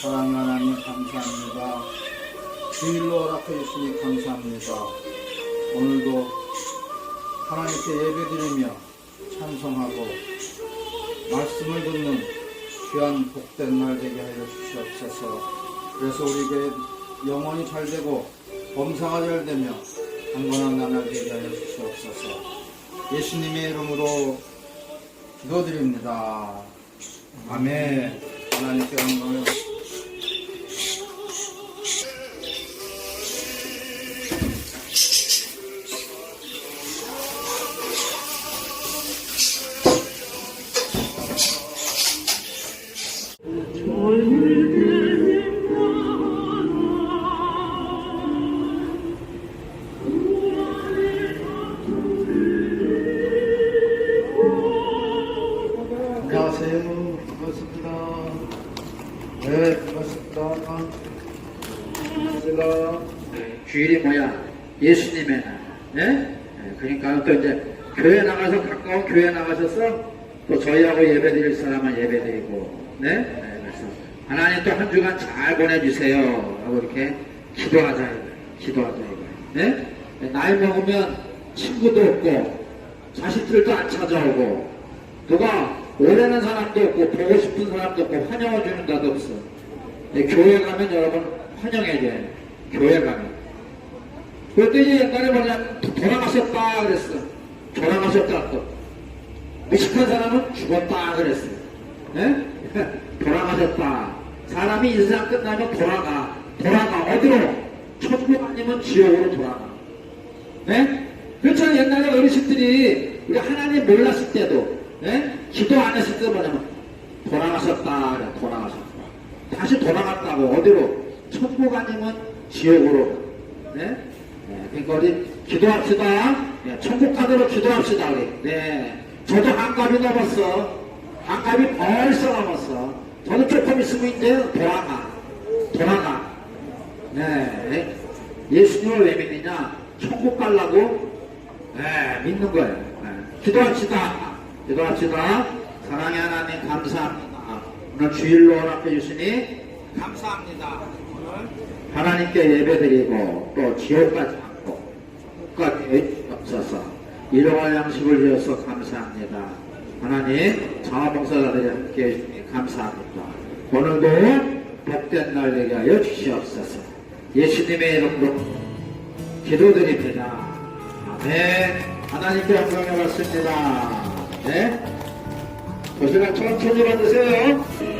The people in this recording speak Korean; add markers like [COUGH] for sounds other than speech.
사랑하는 하나님 감사합니다. 주일로 허락해 주시니 감사합니다. 오늘도 하나님께 예배드리며 찬송하고 말씀을 듣는 귀한 복된 날 되게 하여 주시옵소서. 그래서 우리 교회 영혼이 잘 되고 범사가 잘 되며 강건한 나날 되게 하여 주시옵소서. 예수님의 이름으로 기도드립니다. 아멘. 하나님께 영광을 네, 반갑습니다. 반갑습니다. 주일이 뭐야? 예수님의 날. 네? 네, 그러니까 또 이제 교회 나가서 가까운 교회 나가셔서 또 저희하고 예배 드릴 사람은 예배 드리고, 네? 네, 그래서 하나님 또 한 주간 잘 보내주세요. 하고 이렇게 기도하자. 기도하자, 이거예요. 네? 네, 나이 먹으면 친구도 없고, 자식들도 안 찾아오고, 누가 오래는 사람도 없고, 보고 싶은 사람도 없고, 환영해주는 데도 없어. 네, 교회 가면 여러분 환영해줘요. 교회 가면. 그랬더니 옛날에 뭐냐, 돌아가셨다 그랬어. 돌아가셨다 또. 무식한 사람은 죽었다 그랬어. 예? [LAUGHS] 돌아가셨다. 사람이 인생 끝나면 돌아가. 돌아가. 어디로? 천국 아니면 지옥으로 돌아가. 네? 그렇잖아. 옛날에 어르신들이 우리 하나님 몰랐을 때도, 예? 기도 안 했을 때 뭐냐면, 돌아가셨다. 돌아가셨다. 다시 돌아갔다고. 어디로? 천국 아니면 지옥으로. 네? 네, 그러니까 우리 기도합시다. 네, 천국 가도록 기도합시다, 우리. 네. 저도 한갑이 넘었어. 한갑이 벌써 넘었어. 저도 조금 있으면 이제 돌아가. 돌아가. 네. 예수님을 왜 믿느냐? 천국 가려고? 네, 믿는 거예요. 네. 기도합시다. 기도합시다. 사랑의 하나님 감사합니다. 오늘 주일로 허락해 주시니 감사합니다. 오늘 하나님께 예배드리고 또 지옥까지 않고 끝까지 없어서 일용할 양식을 주셔서 감사합니다. 하나님 자원봉사자들이 함께 해 주시니 감사합니다. 오늘도 복된 날 되게 하여 주시옵소서. 예수님의 이름으로 기도드립니다. 아멘. 하나님께 영광을 받습니다. 네. 도시락 천천히 받으세요.